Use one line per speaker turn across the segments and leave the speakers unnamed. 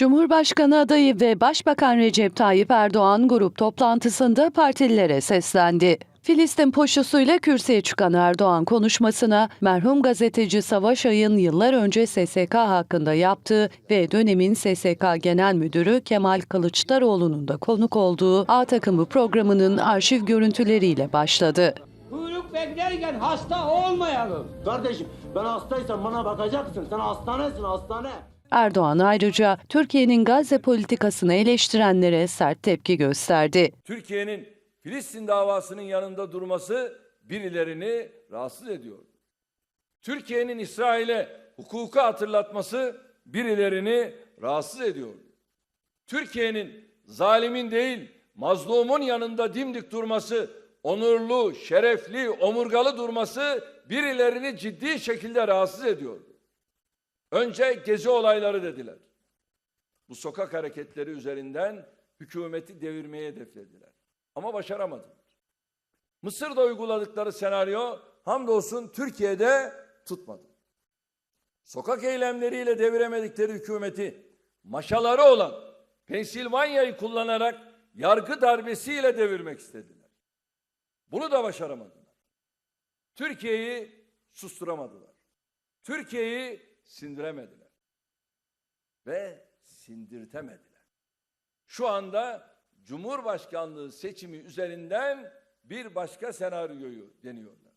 Cumhurbaşkanı adayı ve Başbakan Recep Tayyip Erdoğan grup toplantısında partililere seslendi. Filistin poşusuyla kürsüye çıkan Erdoğan konuşmasına merhum gazeteci Savaş Ay'ın yıllar önce SSK hakkında yaptığı ve dönemin SSK Genel Müdürü Kemal Kılıçdaroğlu'nun da konuk olduğu A takımı programının arşiv görüntüleriyle başladı.
Kuyruk beklerken hasta olmayalım.
Kardeşim ben hastaysam bana bakacaksın. Sen hastanesin hastane.
Erdoğan ayrıca Türkiye'nin Gazze politikasını eleştirenlere sert tepki gösterdi.
Türkiye'nin Filistin davasının yanında durması birilerini rahatsız ediyor. Türkiye'nin İsrail'e hukuku hatırlatması birilerini rahatsız ediyor. Türkiye'nin zalimin değil mazlumun yanında dimdik durması, onurlu, şerefli, omurgalı durması birilerini ciddi şekilde rahatsız ediyor. Önce gezi olayları dediler. Bu sokak hareketleri üzerinden hükümeti devirmeye hedeflediler. Ama başaramadılar. Mısır'da uyguladıkları senaryo hamdolsun Türkiye'de tutmadı. Sokak eylemleriyle deviremedikleri hükümeti maşaları olan Pensilvanya'yı kullanarak yargı darbesiyle devirmek istediler. Bunu da başaramadılar. Türkiye'yi susturamadılar. Türkiye'yi sindiremediler. Ve sindirtemediler. Şu anda Cumhurbaşkanlığı seçimi üzerinden bir başka senaryoyu deniyorlar.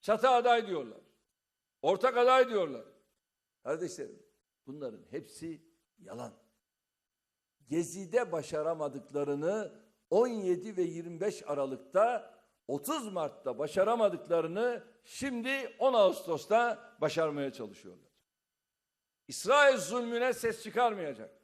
Çatı aday diyorlar. Ortak aday diyorlar. Kardeşlerim bunların hepsi yalan. Gezi'de başaramadıklarını 17 ve 25 Aralık'ta 30 Mart'ta başaramadıklarını şimdi 10 Ağustos'ta başarmaya çalışıyorlar. İsrail zulmüne ses çıkarmayacak.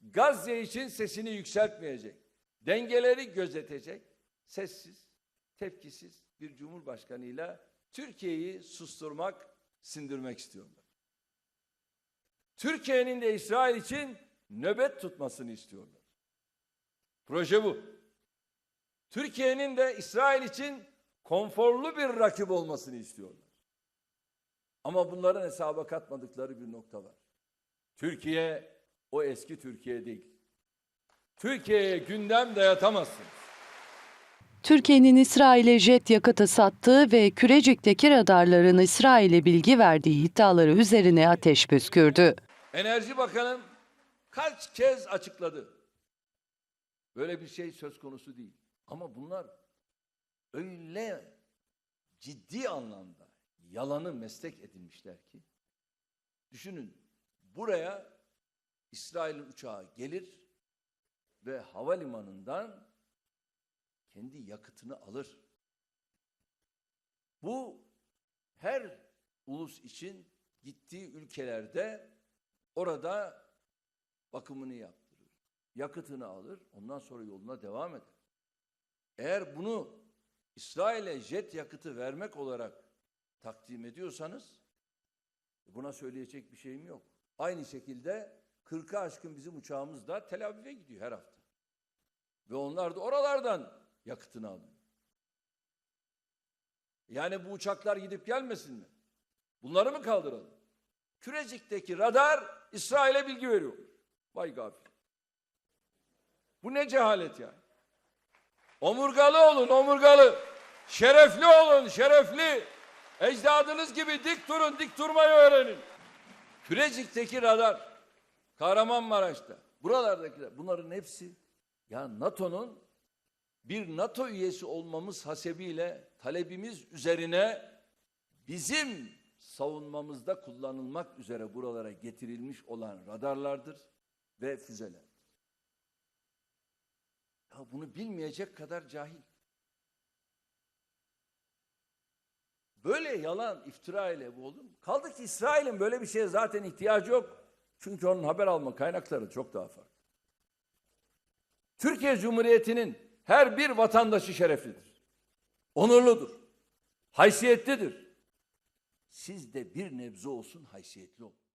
Gazze için sesini yükseltmeyecek. Dengeleri gözetecek. Sessiz, tepkisiz bir cumhurbaşkanıyla Türkiye'yi susturmak, sindirmek istiyorlar. Türkiye'nin de İsrail için nöbet tutmasını istiyorlar. Proje bu. Türkiye'nin de İsrail için konforlu bir rakip olmasını istiyorlar. Ama bunların hesaba katmadıkları bir nokta var. Türkiye o eski Türkiye değil. Türkiye'ye gündem dayatamazsınız.
Türkiye'nin İsrail'e jet yakıtı sattığı ve Kürecik'teki radarların İsrail'e bilgi verdiği iddiaları üzerine ateş püskürdü.
Enerji Bakanı kaç kez açıkladı. Böyle bir şey söz konusu değil. Ama bunlar öyle ciddi anlamda yalanı meslek edinmişler ki düşünün buraya İsrail'in uçağı gelir ve havalimanından kendi yakıtını alır. Bu her ulus için gittiği ülkelerde orada bakımını yaptırır. Yakıtını alır, ondan sonra yoluna devam eder. Eğer bunu İsrail'e jet yakıtı vermek olarak takdim ediyorsanız buna söyleyecek bir şeyim yok. Aynı şekilde 40'a aşkın bizim uçağımız da Tel Aviv'e gidiyor her hafta. Ve onlar da oralardan yakıtını alıyor. Yani bu uçaklar gidip gelmesin mi? Bunları mı kaldıralım? Kürecik'teki radar İsrail'e bilgi veriyor. Vay gafil. Bu ne cehalet yani? Omurgalı olun, omurgalı. Şerefli olun, şerefli. Ecdadınız gibi dik durun, dik durmayı öğrenin. Kürecik'teki radar, Kahramanmaraş'ta, buralardakiler, bunların hepsi ya NATO'nun bir NATO üyesi olmamız hasebiyle talebimiz üzerine bizim savunmamızda kullanılmak üzere buralara getirilmiş olan radarlardır ve füzeler. Ya bunu bilmeyecek kadar cahil. Böyle yalan, iftira ile bu olur mu? Kaldı ki İsrail'in böyle bir şeye zaten ihtiyacı yok. Çünkü onun haber alma kaynakları çok daha farklı. Türkiye Cumhuriyeti'nin her bir vatandaşı şereflidir. Onurludur. Haysiyetlidir. Siz de bir nebze olsun haysiyetli olun.